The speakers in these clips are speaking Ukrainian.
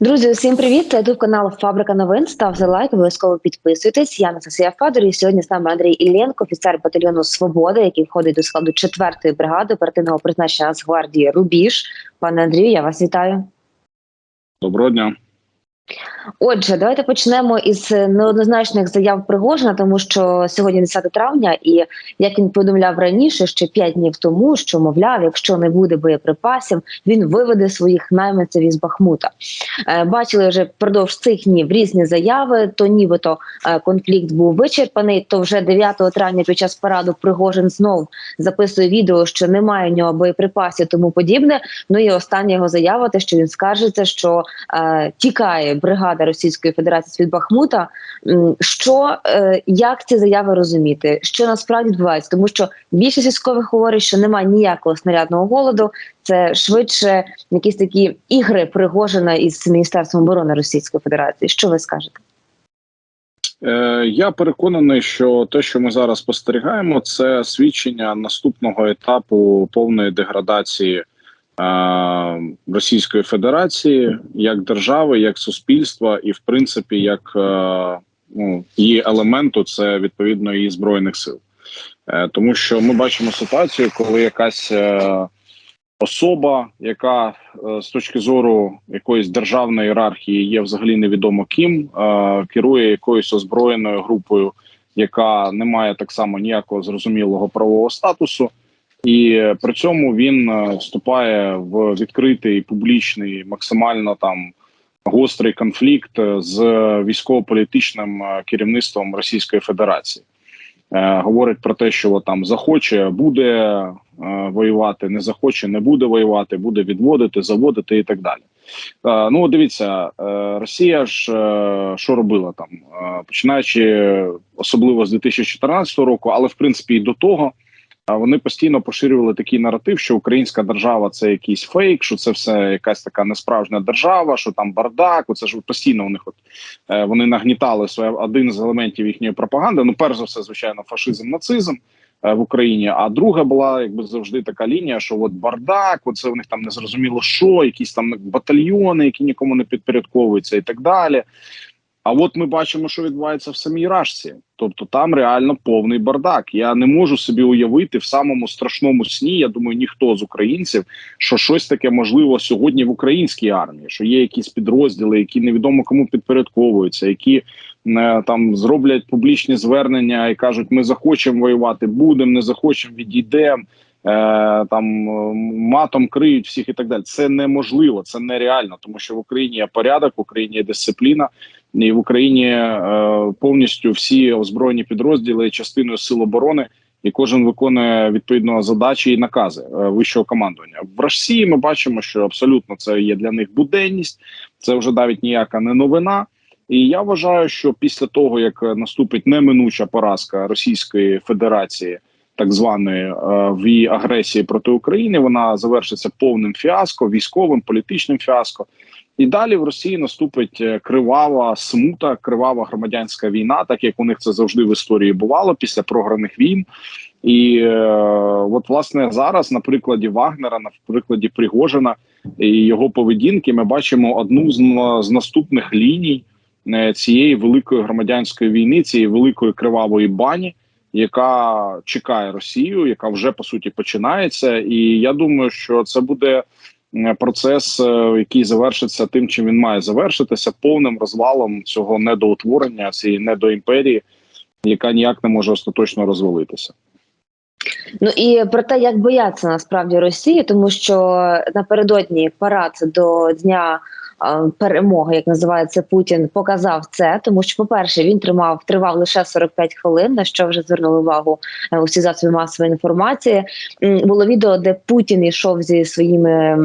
Друзі, усім привіт! Це ютуб канал Фабрика новин. Ставте лайк, обов'язково підписуйтесь. Я Анастасія Федор і сьогодні з нами Андрій Іллєнко, офіцер батальйону Свобода, який входить до складу 4-ї бригади оперативного призначення Нацгвардії Рубіж. Пане Андрію, я вас вітаю. Доброго дня. Отже, давайте почнемо із неоднозначних заяв Пригожина, тому що сьогодні 10 травня, і як він повідомляв раніше, ще 5 днів тому, що мовляв, якщо не буде боєприпасів, він виведе своїх найманців із Бахмута. Е, Бачили вже впродовж цих днів різні заяви. То нібито е, конфлікт був вичерпаний. То вже 9 травня під час параду Пригожин знов записує відео, що немає у нього боєприпасів, тому подібне. Ну і остання його заява, те, що він скаржиться, що е, тікає бригада Російської Федерації від Бахмута. Що е, як ці заяви розуміти? Що насправді відбувається? Тому що більшість військових говорить, що немає ніякого снарядного голоду. Це швидше якісь такі ігри Пригожина із Міністерством оборони Російської Федерації. Що ви скажете? Е, я переконаний, що те, що ми зараз спостерігаємо, це свідчення наступного етапу повної деградації Російської Федерації як держави, як суспільства, і в принципі, як е, ну, її елементу, це відповідно її збройних сил. Е, тому що ми бачимо ситуацію, коли якась. Е, особа, яка е, з точки зору якоїсь державної ієрархії є взагалі невідомо ким, е, керує якоюсь озброєною групою, яка не має так само ніякого зрозумілого правового статусу, і при цьому він е, вступає в відкритий публічний, максимально там гострий конфлікт з військово-політичним е, керівництвом Російської Федерації. Е, говорить про те, що там захоче, буде е, воювати, не захоче, не буде воювати, буде відводити, заводити і так далі. Е, ну, дивіться, е, Росія ж е, що робила там, е, починаючи особливо з 2014 року, але в принципі і до того. Е, Вони постійно поширювали такий наратив, що українська держава це якийсь фейк, що це все якась така несправжня держава, що там бардак. Оце ж постійно у них от е, вони нагнітали своє один з елементів їхньої пропаганди. Ну, перш за все, звичайно, фашизм, нацизм е, в Україні. А друга була якби завжди така лінія, що от бардак, оце у них там незрозуміло що, якісь там батальйони, які нікому не підпорядковуються, і так далі. А от ми бачимо, що відбувається в самій Рашці. Тобто там реально повний бардак. Я не можу собі уявити в самому страшному сні. Я думаю, ніхто з українців, що щось таке можливо сьогодні в українській армії, що є якісь підрозділи, які невідомо кому підпорядковуються, які е, там зроблять публічні звернення і кажуть: ми захочемо воювати, будемо, не захочемо, відійдемо. Е, там е, матом криють всіх і так далі. Це неможливо, це нереально, тому що в Україні є порядок, в Україні є дисципліна, і в Україні е, повністю всі озброєні підрозділи частиною сил оборони, і кожен виконує відповідно задачі і накази е, вищого командування. В Росії ми бачимо, що абсолютно це є для них буденність, це вже навіть ніяка не новина. І я вважаю, що після того як наступить неминуча поразка Російської Федерації, так званої е, в її агресії проти України, вона завершиться повним фіаско, військовим політичним фіаско. І далі в Росії наступить е, кривава смута, кривава громадянська війна, так як у них це завжди в історії бувало після програних війн. І е, от власне зараз на прикладі Вагнера, на прикладі Пригожина і його поведінки, ми бачимо одну з, з наступних ліній е, цієї великої громадянської війни, цієї великої кривавої бані, яка чекає Росію, яка вже по суті починається. І я думаю, що це буде процес, е, який завершиться тим, чим він має завершитися, повним розвалом цього недоутворення, цієї недоімперії, яка ніяк не може остаточно розвалитися. Ну і про те, як бояться насправді Росії, тому що напередодні парад до дня е, перемоги, як називається Путін, показав це, тому що, по-перше, він тримав тривав лише 45 хвилин, на що вже звернули увагу е, усі засоби масової інформації. Було відео, де Путін йшов зі своїми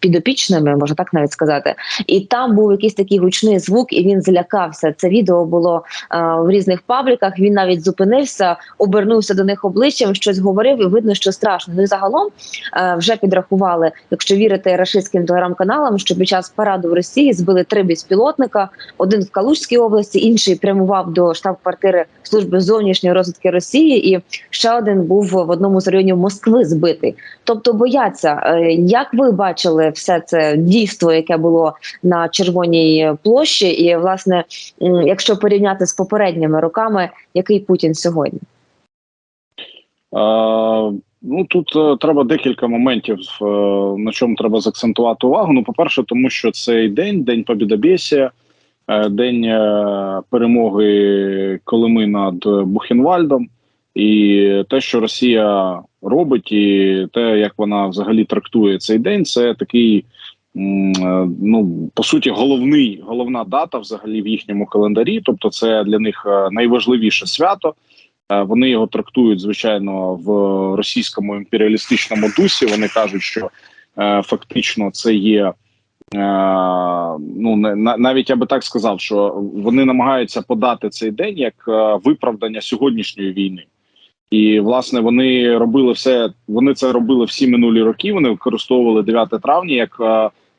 підопічними, можна так навіть сказати, і там був якийсь такий гучний звук, і він злякався. Це відео було е, в різних пабліках. Він навіть зупинився, обернувся до них обличчям, щось говорив, і видно, що страшно. Ну і загалом е, вже підрахували, якщо вірити рашистським телеграм-каналам, що під час параду в Росії збили три безпілотника: один в Калужській області, інший прямував до штаб-квартири служби зовнішньої розвідки Росії, і ще один був в одному з районів Москви збитий. Тобто бояться. Е, Як ви бачили все це дійство, яке було на червоній площі, і власне, якщо порівняти з попередніми роками, який Путін сьогодні? Ну тут е, треба декілька моментів, е, на чому треба заакцентувати увагу. Ну, по-перше, тому що цей день, день Побідобєсія, е, день е, перемоги Колими над Бухенвальдом, і те, що Росія робить, і те, як вона взагалі трактує цей день, це такий. е, Ну, по суті, головний головна дата взагалі в їхньому календарі. Тобто, це для них е, найважливіше свято. Е, Вони його трактують звичайно в російському імперіалістичному дусі. Вони кажуть, що е, фактично це є. е, Ну не- на- навіть я би так сказав, що вони намагаються подати цей день як виправдання сьогоднішньої війни, і власне вони робили все. Вони це робили всі минулі роки. Вони використовували 9 травня як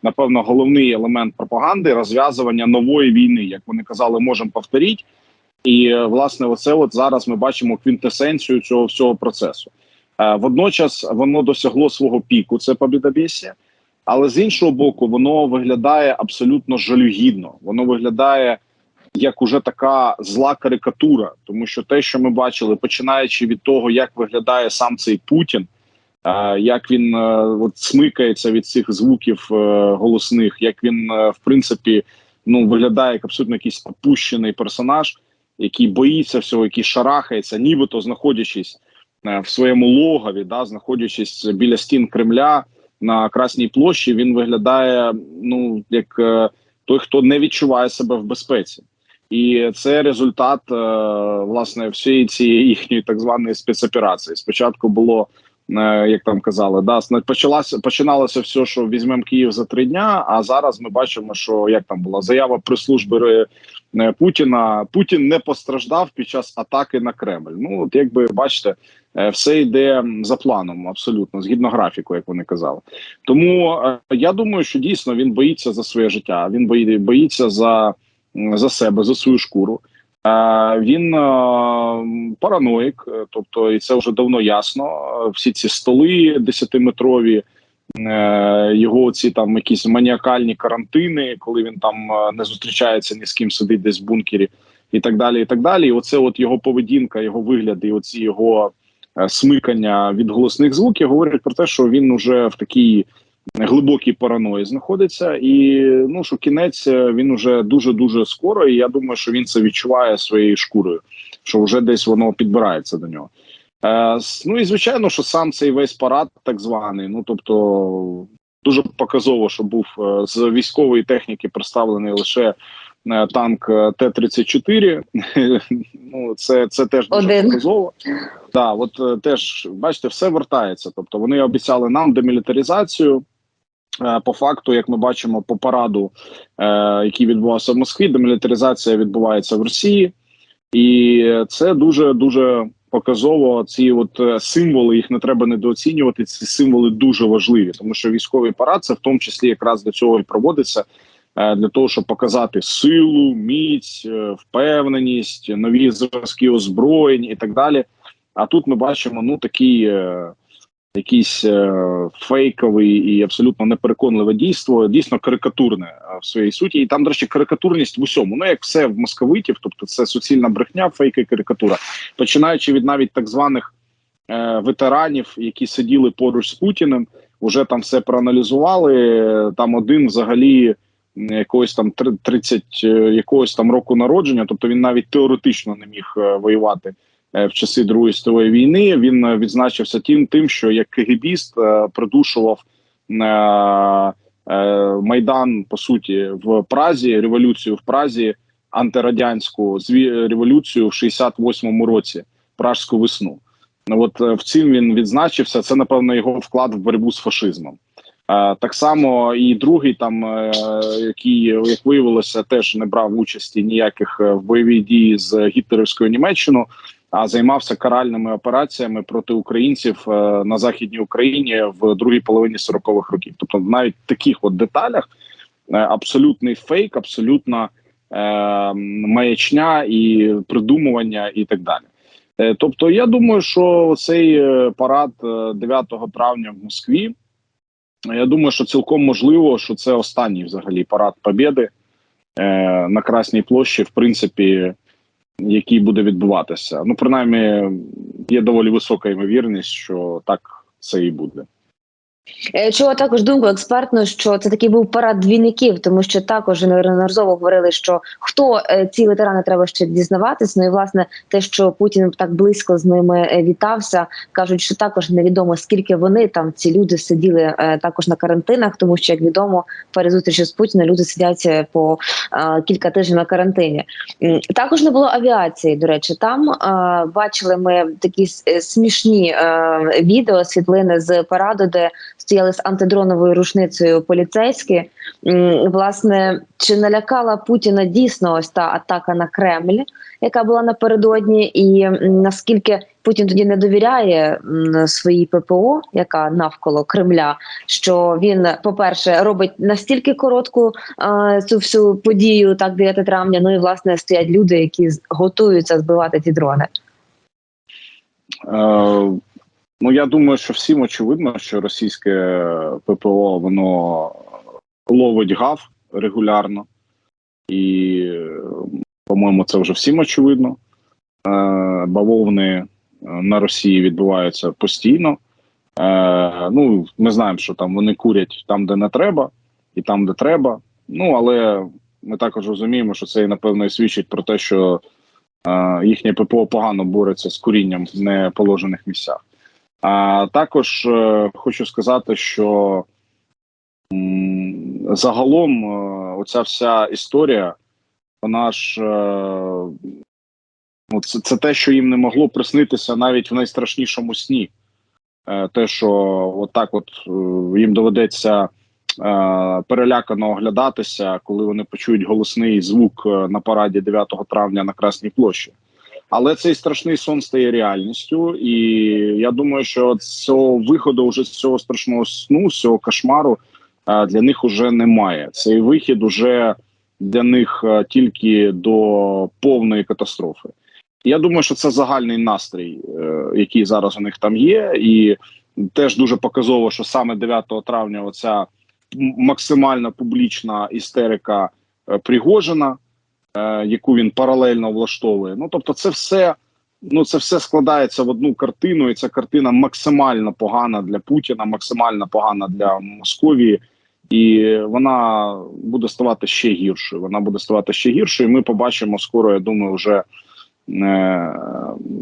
напевно головний елемент пропаганди розв'язування нової війни. Як вони казали, можемо повторити. І е, власне, оце от зараз ми бачимо квінтесенцію цього всього процесу. Е, Водночас воно досягло свого піку, це побідобєсія, але з іншого боку, воно виглядає абсолютно жалюгідно. Воно виглядає як уже така зла карикатура, тому що те, що ми бачили, починаючи від того, як виглядає сам цей Путін, е, як він от смикається від цих звуків голосних, як він в принципі ну виглядає як абсолютно якийсь опущений персонаж який боїться всього, який шарахається, нібито знаходячись е, в своєму логові, да, знаходячись біля стін Кремля на Красній площі, він виглядає ну як е, той, хто не відчуває себе в безпеці. І це результат е, власне всієї цієї їхньої так званої спецоперації. Спочатку було як там казали, да почалося починалося все, що візьмемо Київ за три дня. А зараз ми бачимо, що як там була заява прес-служби е, Путіна. Путін не постраждав під час атаки на Кремль. Ну от якби бачите, е, все йде за планом, абсолютно згідно графіку, як вони казали. Тому е, я думаю, що дійсно він боїться за своє життя. Він бої- боїться за, за себе, за свою шкуру. Е, Він е, параноїк, е, тобто, і це вже давно ясно. Е, Всі ці столи десятиметрові, е, його ці там якісь маніакальні карантини, коли він там е, не зустрічається ні з ким, сидить десь в бункері, і так далі. І так далі. І оце, от його поведінка, його вигляд, і оці його е, смикання від голосних звуків говорять про те, що він уже в такій глибокій параної знаходиться, і ну що кінець е, він уже дуже дуже скоро. І я думаю, що він це відчуває своєю шкурою, що вже десь воно підбирається до нього. Е, ну і звичайно, що сам цей весь парад, так званий, ну тобто дуже показово, що був е, з військової техніки представлений лише е, танк е, Т-34. ну це, це теж дуже Один. показово. Да, от теж бачите, все вертається. Тобто вони обіцяли нам демілітаризацію. По факту, як ми бачимо по параду, який відбувався в Москві, демілітаризація відбувається в Росії, і це дуже дуже показово. Ці от е, символи їх не треба недооцінювати. Ці символи дуже важливі, тому що військовий парад це в тому числі якраз для цього і проводиться. е, Для того щоб показати силу, міць, е, впевненість, нові зразки озброєнь і так далі. А тут ми бачимо ну такий якийсь е, фейковий і абсолютно непереконливе дійство, дійсно карикатурне е, в своїй суті. І там, до речі, карикатурність в усьому. Ну як все в московитів, тобто це суцільна брехня, фейк і карикатура, починаючи від навіть так званих е, ветеранів, які сиділи поруч з Путіним, вже там все проаналізували. Там один взагалі. Якогось там три- 30 е, якогось там року народження, тобто він навіть теоретично не міг воювати в часи Другої світової війни. Він е, відзначився тим, тим, що як кегебіст е, придушував е, е, майдан по суті в Празі, революцію в Празі, антирадянську революцію в 68-му році, пражську весну. Ну, От е, в цим він відзначився. Це напевно його вклад в боротьбу з фашизмом. Е, Так само і другий, там е, який як виявилося, теж не брав участі ніяких е, в бойовій дії з гітлерівською Німеччиною. А займався каральними операціями проти українців е, на західній Україні в другій половині 40-х років. Тобто, навіть в таких от деталях е, абсолютний фейк, абсолютна е, маячня і придумування, і так далі. Е, Тобто, я думаю, що цей парад е, 9 травня в Москві. Я думаю, що цілком можливо, що це останній взагалі парад Побєди е, на Красній площі, в принципі, який буде відбуватися. Ну, принаймні, є доволі висока ймовірність, що так це і буде. Е, Чула також думку експертну, що це такий був парад двійників, тому що також неодноразово говорили, що хто е, ці ветерани треба ще дізнаватись. Ну і власне те, що Путін так близько з ними е, вітався, кажуть, що також невідомо скільки вони там ці люди сиділи також на карантинах, тому що як відомо, перед зустрічю з Путіним люди сидять по кілька тижнів на карантині. Також не було авіації. До речі, там бачили ми такі смішні відео, світлини з параду, де стояли з антидроновою рушницею поліцейські. Власне, чи налякала Путіна дійсно ось та атака на Кремль, яка була напередодні, і наскільки Путін тоді не довіряє своїй ППО, яка навколо Кремля, що він, по-перше, робить настільки коротку е, цю всю подію, так 9 травня. Ну і власне стоять люди, які готуються збивати ці дрони. Ну, я думаю, що всім очевидно, що російське ППО воно ловить гав регулярно, і, по-моєму, це вже всім очевидно. Е, бавовни е, на Росії відбуваються постійно. Е, ну, ми знаємо, що там вони курять там, де не треба, і там, де треба. Ну, але ми також розуміємо, що це напевно і свідчить про те, що їхнє ППО погано бореться з курінням в неположених місцях. А також е, хочу сказати, що загалом е, оця вся історія, вона ж е, ну, це, це те, що їм не могло приснитися навіть в найстрашнішому сні. Те, що отак, от їм доведеться перелякано оглядатися, коли вони почують голосний звук на параді 9 травня на Красній площі. Але цей страшний сон стає реальністю, і я думаю, що цього виходу вже з цього страшного сну, з цього кошмару е, для них уже немає. Цей вихід уже для них е, тільки до повної катастрофи. Я думаю, що це загальний настрій, е, який зараз у них там є, і теж дуже показово, що саме 9 травня оця м- максимально публічна істерика Пригожина, яку він паралельно влаштовує. Ну тобто, це все. Ну, це все складається в одну картину, і ця картина максимально погана для Путіна, максимально погана для Московії, і вона буде ставати ще гіршою. Вона буде ставати ще гіршою. і Ми побачимо скоро. Я думаю, вже е,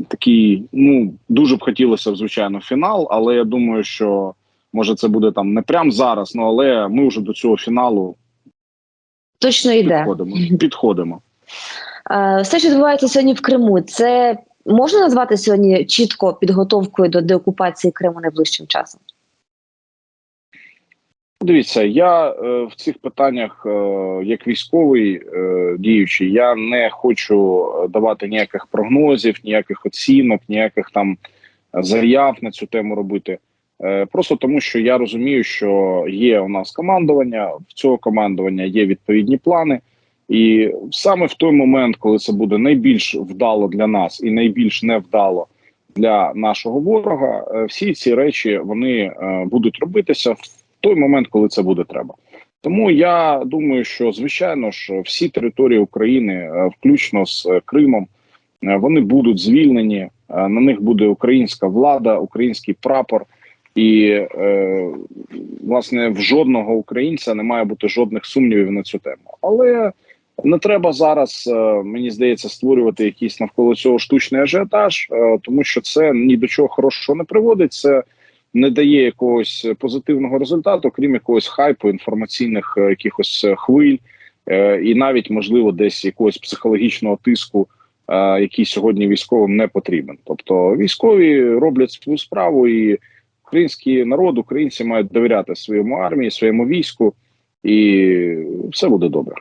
такий. Ну дуже б хотілося, звичайно, фінал, але я думаю, що може це буде там не прямо зараз, ну але ми вже до цього фіналу Точно йде. підходимо. Підходимо. Е, Все, що відбувається сьогодні в Криму, це можна назвати сьогодні чітко підготовкою до деокупації Криму найближчим часом? Дивіться, я е, в цих питаннях, е, як військовий е, діючий, я не хочу давати ніяких прогнозів, ніяких оцінок, ніяких там заяв на цю тему робити. Е, просто тому, що я розумію, що є у нас командування, в цього командування є відповідні плани, і саме в той момент, коли це буде найбільш вдало для нас і найбільш невдало для нашого ворога, е, всі ці речі вони е, будуть робитися в той момент, коли це буде треба. Тому я думаю, що звичайно ж всі території України, включно з Кримом, вони будуть звільнені. На них буде українська влада, український прапор, і е, власне в жодного українця не має бути жодних сумнівів на цю тему. Але не треба зараз, е, мені здається, створювати якийсь навколо цього штучний ажіотаж, е, тому що це ні до чого хорошого не приводить. Це не дає якогось позитивного результату, крім якогось хайпу, інформаційних якихось хвиль, і навіть можливо десь якогось психологічного тиску, який сьогодні військовим не потрібен. Тобто військові роблять свою справу, і український народ, українці мають довіряти своєму армії, своєму війську, і все буде добре.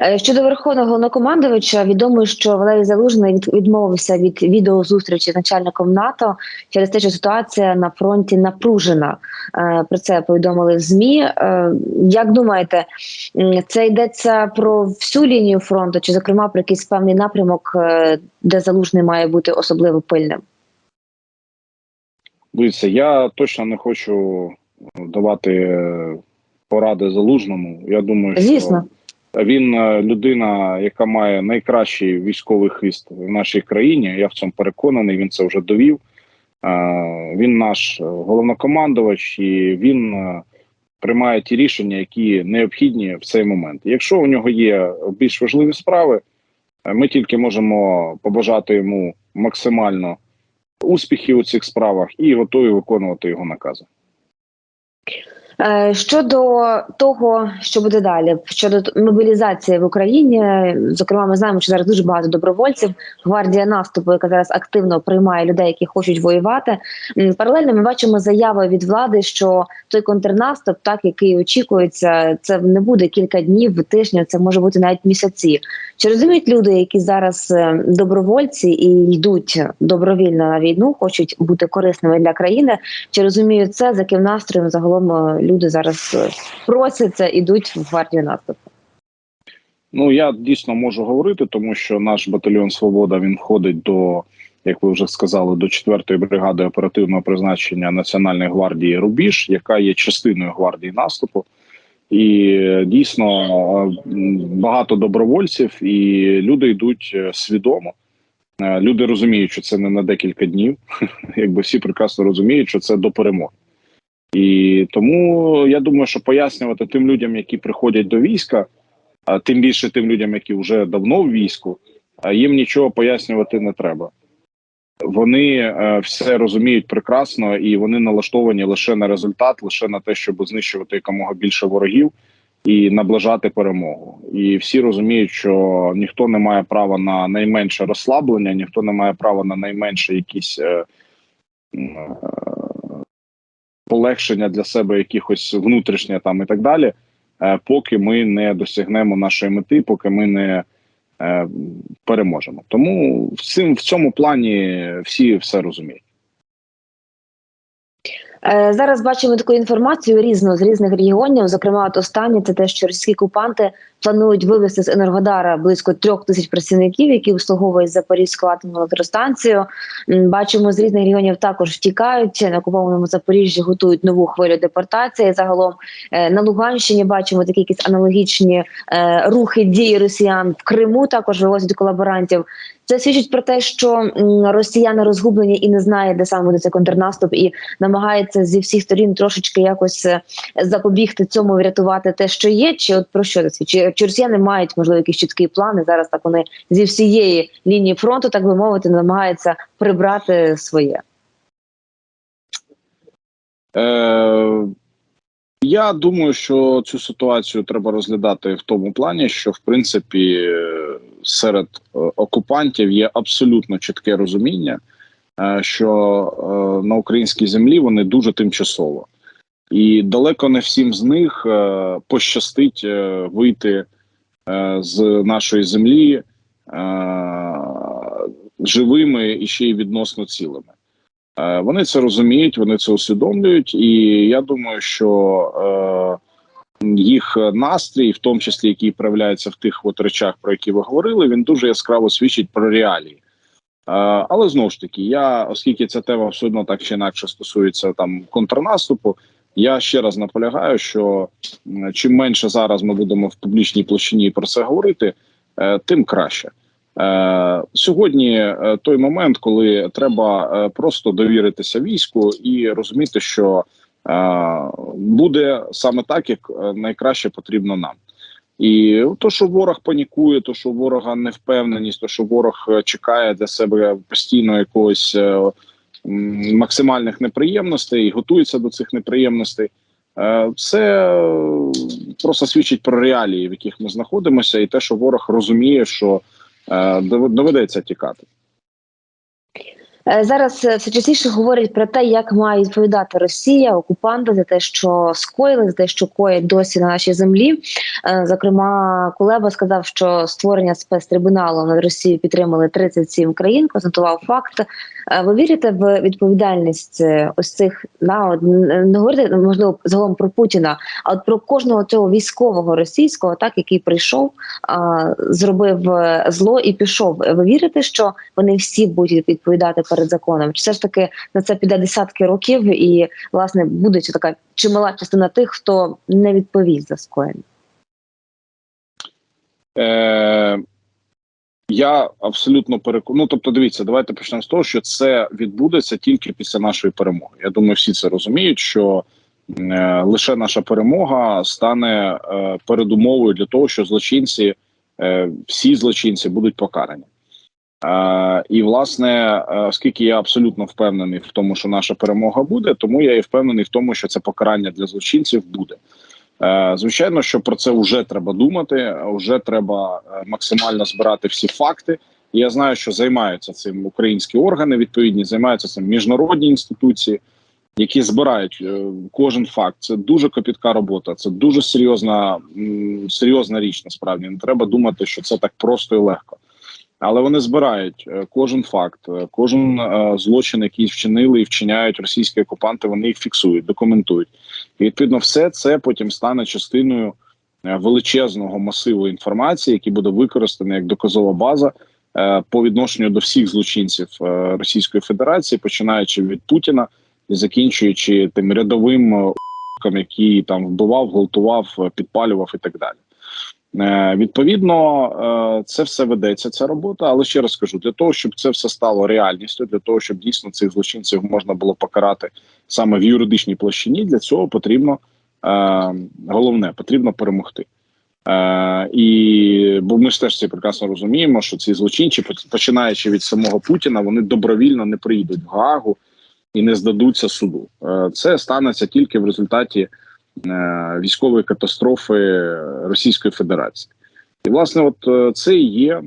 Е, Щодо верховного головнокомандувача, відомо, що Валерій Залужний від- відмовився від відеозустрічі з начальником НАТО через те, що ситуація на фронті напружена. Е, Про це повідомили в змі. Е, Як думаєте, це йдеться про всю лінію фронту, чи зокрема про якийсь певний напрямок, де залужний має бути особливо пильним? Дивіться, я точно не хочу давати е, поради залужному. Я думаю, що він е, людина, яка має найкращий військовий хист в нашій країні. Я в цьому переконаний. Він це вже довів. Е, Він наш е, головнокомандувач, і він е, приймає ті рішення, які необхідні в цей момент. Якщо у нього є більш важливі справи, е, ми тільки можемо побажати йому максимально успіхів у цих справах і готові виконувати його накази. Е, Щодо того, що буде далі, щодо мобілізації в Україні, зокрема, ми знаємо, що зараз дуже багато добровольців. Гвардія наступу, яка зараз активно приймає людей, які хочуть воювати. Паралельно ми бачимо заяви від влади, що той контрнаступ, так який очікується, це не буде кілька днів, тижня, це може бути навіть місяці. Чи розуміють люди, які зараз е, добровольці і йдуть добровільно на війну, хочуть бути корисними для країни? Чи розуміють це, за яким настроєм загалом е, люди зараз е, просяться, ідуть в гвардію наступу? Ну я дійсно можу говорити, тому що наш батальйон Свобода він входить до, як ви вже сказали, до 4-ї бригади оперативного призначення Національної гвардії Рубіж, яка є частиною гвардії наступу. І е, дійсно е, багато добровольців, і люди йдуть свідомо. Люди розуміють, що це не на декілька днів. Якби всі прекрасно розуміють, що це до перемоги. І тому я думаю, що пояснювати тим людям, які приходять до війська, а тим більше тим людям, які вже давно в війську, їм нічого пояснювати не треба. Вони е, все розуміють прекрасно і вони налаштовані лише на результат, лише на те, щоб знищувати якомога більше ворогів і наближати перемогу. І всі розуміють, що ніхто не має права на найменше розслаблення, ніхто не має права на найменше якісь е, полегшення для себе, якихось внутрішнє там і так далі е, поки ми не досягнемо нашої мети, поки ми не е, переможемо. Тому в цьому плані всі все розуміють. Е, Зараз бачимо таку інформацію різну з різних регіонів. Зокрема, от останнє це те, що російські окупанти планують вивезти з Енергодара близько трьох тисяч працівників, які обслуговують Запорізьку атомну електростанцію. Бачимо, з різних регіонів також втікають на окупованому Запоріжжі. Готують нову хвилю депортації. Загалом Е, на Луганщині бачимо такі якісь аналогічні е, рухи дії росіян в Криму. Також вивозять колаборантів. Це свідчить про те, що росіяни розгублені і не знають, де саме буде цей контрнаступ, і намагається зі всіх сторін трошечки якось е, запобігти цьому, врятувати те, що є. Чи от про що це свідчить? Чи, росіяни мають можливо якісь чіткі плани? Зараз так вони зі всієї лінії фронту, так би мовити, намагаються прибрати своє. Е, я думаю, що цю ситуацію треба розглядати в тому плані, що в принципі серед е, окупантів є абсолютно чітке розуміння, е, що е, на українській землі вони дуже тимчасово, і далеко не всім з них пощастить вийти з нашої землі живими і ще й відносно цілими. Вони це розуміють, вони це усвідомлюють, і я думаю, що їх настрій, в тому числі який проявляється в тих от речах, про які ви говорили, він дуже яскраво свідчить про реалії. Е, але знову ж таки, я, оскільки ця тема все одно так чи інакше стосується там контрнаступу, я ще раз наполягаю, що чим менше зараз ми будемо в публічній площині про це говорити, е, тим краще. Е, сьогодні е, той момент, коли треба е, просто довіритися війську і розуміти, що е, буде саме так, як е, найкраще потрібно нам. І то, що ворог панікує, то що ворога невпевненість, то що ворог е, чекає для себе постійно якогось е, максимальних неприємностей і готується до цих неприємностей. Е, Це е, просто свідчить про реалії, в яких ми знаходимося, і те, що ворог розуміє, що е, доведеться тікати. Е, Зараз е, все частіше говорять про те, як має відповідати Росія, окупанти за те, що скоїли, за те, що коять досі на нашій землі. Е, Зокрема, Кулеба сказав, що створення спецтрибуналу над Росією підтримали 37 країн. Констатував факт. Ви вірите в відповідальність е, ось цих на не говорити можливо загалом про Путіна, а от про кожного цього військового російського, так який прийшов, зробив е, зло і пішов. Ви вірите, що вони всі будуть відповідати перед законом? Чи все ж таки на це піде десятки років, і власне буде така чимала частина тих, хто не відповість за скоєння? Е, я абсолютно переконаний. Ну, тобто, дивіться, давайте почнемо з того, що це відбудеться тільки після нашої перемоги. Я думаю, всі це розуміють, що е, лише наша перемога стане е, передумовою для того, що злочинці, е, всі злочинці будуть покарані. Е, і власне, е, оскільки я абсолютно впевнений в тому, що наша перемога буде, тому я і впевнений в тому, що це покарання для злочинців буде. Е, Звичайно, що про це вже треба думати, вже треба е, максимально збирати всі факти. Я знаю, що займаються цим українські органи, відповідні займаються цим міжнародні інституції, які збирають е, кожен факт. Це дуже копітка робота, це дуже серйозна, серйозна річ. Насправді не треба думати, що це так просто і легко. Але вони збирають е, кожен факт, е, кожен е, злочин, який вчинили і вчиняють російські окупанти. Вони їх фіксують, документують. І відповідно, все це потім стане частиною величезного масиву інформації, який буде використаний як доказова база по відношенню до всіх злочинців Російської Федерації, починаючи від Путіна і закінчуючи тим рядовим який там вбивав, гвалтував, підпалював і так далі. Е, Відповідно, е, це все ведеться, ця робота. Але ще раз скажу: для того, щоб це все стало реальністю, для того, щоб дійсно цих злочинців можна було покарати саме в юридичній площині, для цього потрібно е, головне потрібно перемогти. І бо ми ж теж це прекрасно розуміємо, що ці злочинці, починаючи від самого Путіна, вони добровільно не приїдуть в Гаагу і не здадуться суду. Це станеться тільки в результаті військової катастрофи Російської Федерації. І власне, от е, це і є е,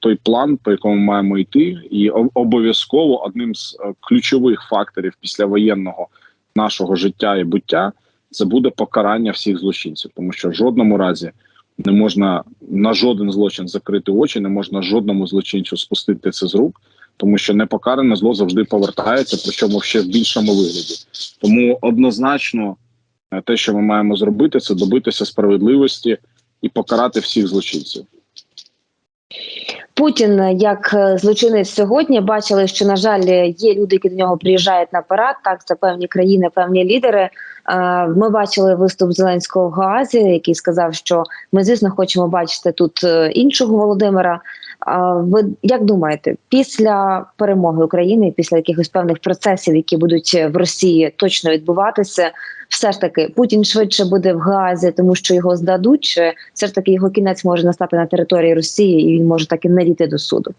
той план, по якому маємо йти, і обов'язково одним з е, ключових факторів післявоєнного нашого життя і буття це буде покарання всіх злочинців, тому що в жодному разі не можна на жоден злочин закрити очі, не можна жодному злочинцю спустити це з рук, тому що непокаране зло завжди повертається, причому ще в більшому вигляді. Тому однозначно те, що ми маємо зробити, це добитися справедливості і покарати всіх злочинців. Путін як е, злочинець сьогодні бачили, що на жаль є люди, які до нього приїжджають на парад. Так, це певні країни, певні лідери. Е, Ми бачили виступ Зеленського в Гаазі, який сказав, що ми, звісно, хочемо бачити тут е, іншого Володимира. Ви як думаєте, після перемоги України, після якихось певних процесів, які будуть в Росії точно відбуватися, все ж таки Путін швидше буде в Гаазі, тому що його здадуть, чи все ж таки його кінець може настати на території Росії, і він може так і не дійти до суду?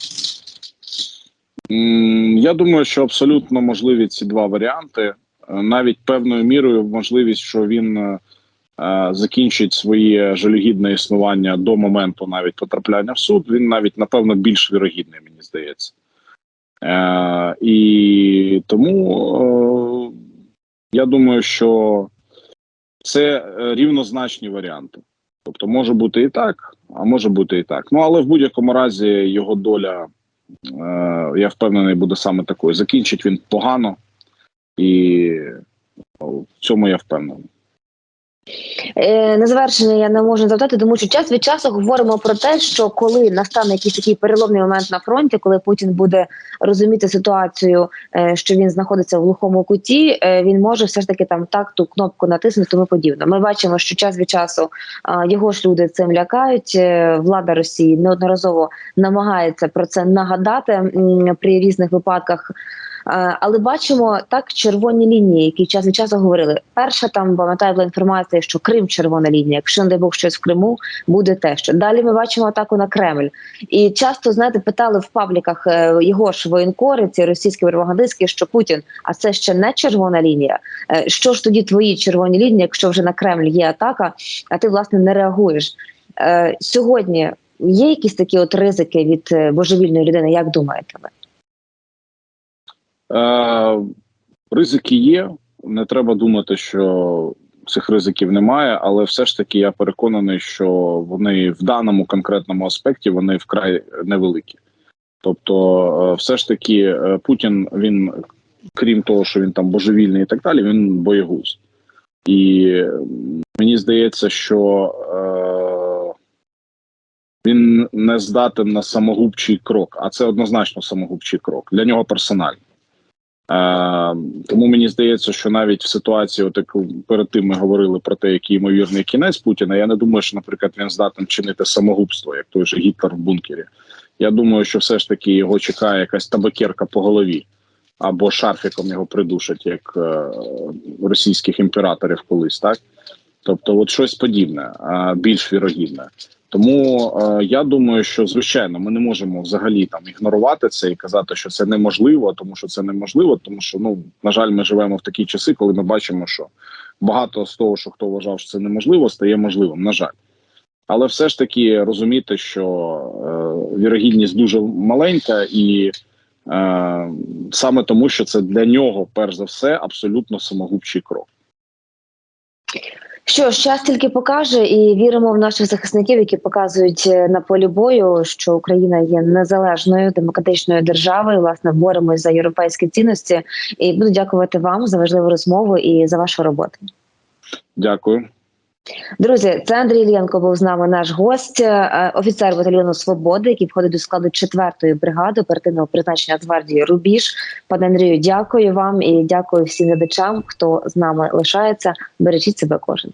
Я думаю, що абсолютно можливі ці два варіанти. Е, Навіть певною мірою можливість, що він е, е, закінчить своє жалюгідне існування до моменту навіть потрапляння в суд. Він навіть напевно більш вірогідний, мені здається. Е, і тому е, я думаю, що це е, рівнозначні варіанти. Тобто може бути і так, а може бути і так. Ну але в будь-якому разі його доля Е, я впевнений, буде саме такою. Закінчить він погано, і в цьому я впевнений. Е, на завершення я не можу запитати, тому що час від часу говоримо про те, що коли настане якийсь такий переломний момент на фронті, коли Путін буде розуміти ситуацію, е, що він знаходиться в глухому куті, е, він може все ж таки там так ту кнопку натиснути, тому подібне. Ми бачимо, що час від часу його ж люди цим лякають. Влада Росії неодноразово намагається про це нагадати при різних випадках. Е, Але бачимо так червоні лінії, які час від часу говорили. Перша там пам'ятаю була інформація, що Крим червона лінія. Якщо не дай Бог щось в Криму, буде те, що далі ми бачимо атаку на Кремль. І часто знаєте, питали в пабліках е, його ж воєнкори, ці російські пропагандистські, що Путін, а це ще не червона лінія. Е, Що ж тоді твої червоні лінії, якщо вже на Кремль є атака, а ти власне не реагуєш сьогодні? Є якісь такі от ризики від божевільної людини? Як думаєте ви? Е, ризики є. Не треба думати, що цих ризиків немає, але все ж таки я переконаний, що вони в даному конкретному аспекті вони вкрай невеликі. Тобто, е, все ж таки, е, Путін він, крім того, що він там божевільний і так далі, він боєгуз. І мені здається, що е, він не здатен на самогубчий крок, а це однозначно самогубчий крок для нього персонально. Е, тому мені здається, що навіть в ситуації, от як перед тим ми говорили про те, який ймовірний кінець Путіна, я не думаю, що, наприклад, він здатен чинити самогубство, як той же Гітлер в бункері. Я думаю, що все ж таки його чекає якась табакерка по голові, або шарфіком його придушать, як е, російських імператорів колись, так? Тобто, от щось подібне, більш вірогідне. Тому е, я думаю, що звичайно ми не можемо взагалі там ігнорувати це і казати, що це неможливо, тому що це неможливо, тому що ну на жаль, ми живемо в такі часи, коли ми бачимо, що багато з того, що хто вважав, що це неможливо, стає можливим. На жаль, але все ж таки розуміти, що е, вірогідність дуже маленька, і е, саме тому, що це для нього, перш за все, абсолютно самогубчий крок. Що ж, час тільки покаже, і віримо в наших захисників, які показують е, на полі бою, що Україна є незалежною демократичною державою. Власне, боремось за європейські цінності. І буду дякувати вам за важливу розмову і за вашу роботу. Дякую. Друзі, це Андрій Лєнко був з нами наш гость, е, офіцер батальйону Свободи, який входить до складу 4-ї бригади оперативного призначення гвардії Рубіж. Пане Андрію, дякую вам і дякую всім глядачам, хто з нами лишається. Бережіть себе кожен.